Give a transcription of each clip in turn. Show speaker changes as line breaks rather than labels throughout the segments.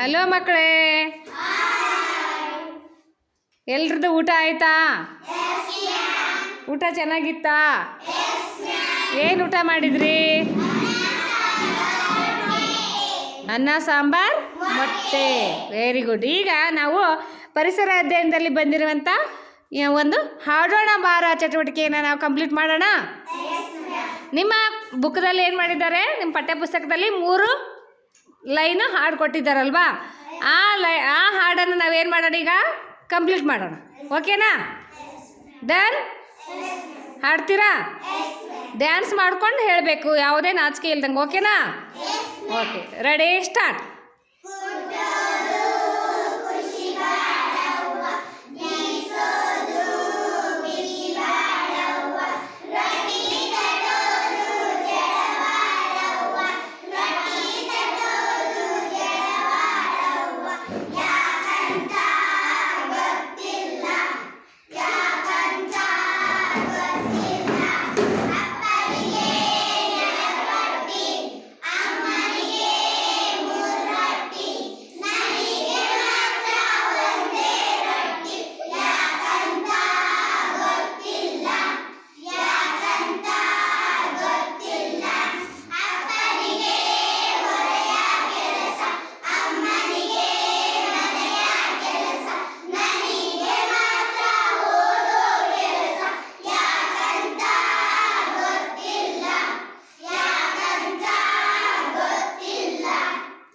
Hello ಮಕ್ಕಳೇ. ಎಲ್ರದ್ದು ಊಟ ಆಯ್ತಾ? ಊಟ ಚೆನ್ನಾಗಿತ್ತಾ? ಏನು ಊಟ ಮಾಡಿದ್ರಿ? ಅನ್ನ, ಸಾಂಬಾರ್, ಮೊಟ್ಟೆ. ವೆರಿ ಗುಡ್ ಈಗ ನಾವು ಪರಿಸರ ಅಧ್ಯಯನದಲ್ಲಿ ಬಂದಿರುವಂಥ ಒಂದು ಹಾಡೋಣ ಬಾರ ಚಟುವಟಿಕೆಯನ್ನು ನಾವು ಕಂಪ್ಲೀಟ್ ಮಾಡೋಣ? ನಿಮ್ಮ ಬುಕ್ದಲ್ಲಿ ಏನು ಮಾಡಿದ್ದಾರೆ? ನಿಮ್ಮ ಪಠ್ಯಪುಸ್ತಕದಲ್ಲಿ ಮೂರು ಲೈನು ಹಾಡು ಕೊಟ್ಟಿದ್ದಾರಲ್ವಾ? ಆ ಲೈ ಆ ಹಾಡನ್ನು ನಾವೇನು ಮಾಡೋಣ ಈಗ? ಕಂಪ್ಲೀಟ್ ಮಾಡೋಣ. ಓಕೆನಾ? ಡನ್ ಹಾಡ್ತೀರಾ? ಡ್ಯಾನ್ಸ್ ಮಾಡ್ಕೊಂಡು ಹೇಳಬೇಕು. ಯಾವುದೇ ನಾಚಿಕೆ ಇಲ್ದಂಗೆ. ಓಕೆನಾ? Okay ready start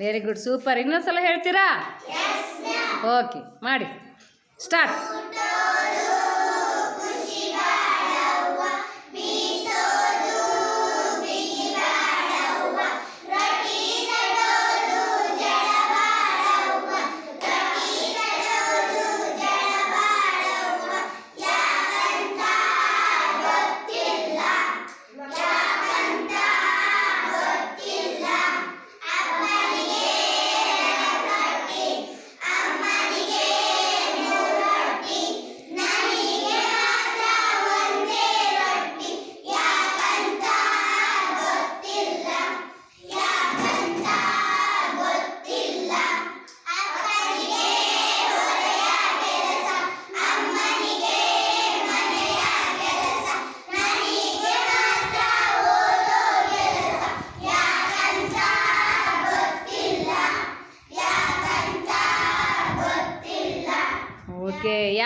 very good super ಇನ್ನೊಂದ್ಸಲ ಹೇಳ್ತೀರಾ? ಓಕೆ ಮಾಡಿ. ಸ್ಟಾರ್ಟ್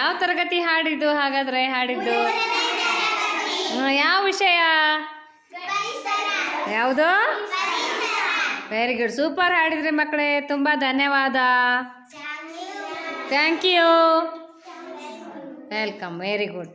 ಯಾವ ತರಗತಿ ಹಾಡಿದ್ದು ಹಾಗಾದ್ರೆ ಹಾಡಿದ್ದು? ಯಾವ ವಿಷಯ? ಯಾವುದು? ವೆರಿ ಗುಡ್ ಸೂಪರ್ ಹಾಡಿದ್ರಿ ಮಕ್ಕಳೇ. ತುಂಬ ಧನ್ಯವಾದ. Thank you welcome very good